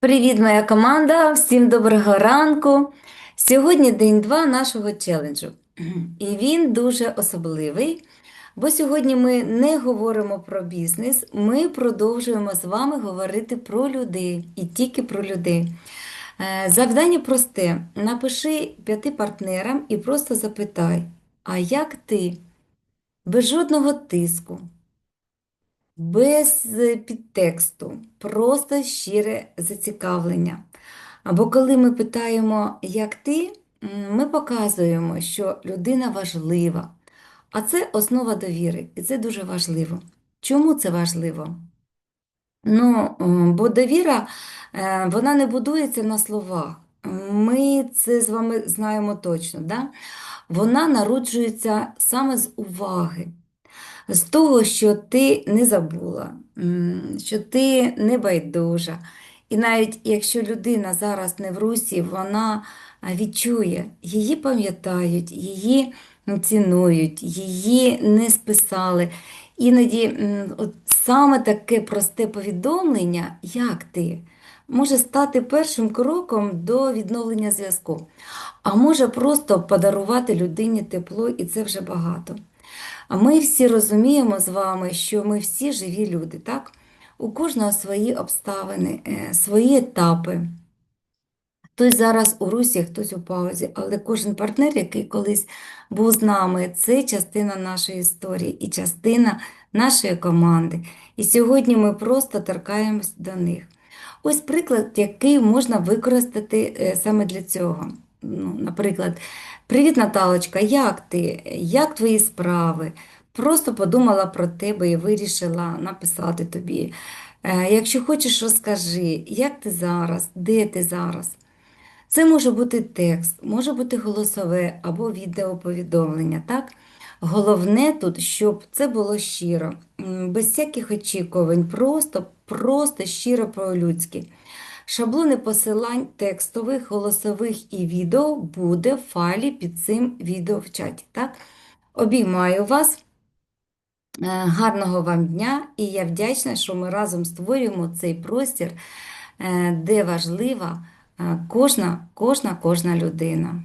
Привіт, моя команда! Всім доброго ранку! Сьогодні день 2 нашого челенджу. І він дуже особливий, бо сьогодні ми не говоримо про бізнес, ми продовжуємо з вами говорити про людей і тільки про людей. Завдання просте: напиши п'яти партнерам і просто запитай, а як ти? Без жодного тиску, без е, підтексту, просто щире зацікавлення. Або коли ми питаємо, як ти, ми показуємо, що людина важлива. А це основа довіри, і це дуже важливо. Чому це важливо? Ну, бо довіра, е, вона не будується на словах. Ми це з вами знаємо точно, да? Вона народжується саме з уваги з того, що ти не забула, що ти не байдужа. І навіть якщо людина зараз не в русі, вона відчує, її пам'ятають, її цінують, її не списали. Іноді от саме таке просте повідомлення, як ти, може стати першим кроком до відновлення зв'язку, а може просто подарувати людині тепло, і це вже багато. А ми всі розуміємо з вами, що ми всі живі люди, так? У кожного свої обставини, е, свої етапи. Хтось зараз у русі, хтось у паузі, але кожен партнер, який колись був з нами, це частина нашої історії і частина нашої команди. І сьогодні ми просто торкаємось до них. Ось приклад, який можна використати е, саме для цього. Ну, наприклад, Привіт, Наталочка, як ти? Як твої справи? Просто подумала про тебе і вирішила написати тобі. Е, Якщо хочеш, розкажи, як ти зараз, де ти зараз? Це може бути текст, може бути голосове або відеоповідомлення, так? Головне тут, щоб це було щиро, без всяких очікувань, просто, просто щиро по-людськи. Шаблони посилань текстових, голосових і відео буде в файлі під цим відео в чаті. Так? Обіймаю вас. Е, Гарного вам дня, і я вдячна, що ми разом створюємо цей простір, е, де важлива е, кожна, кожна, кожна людина.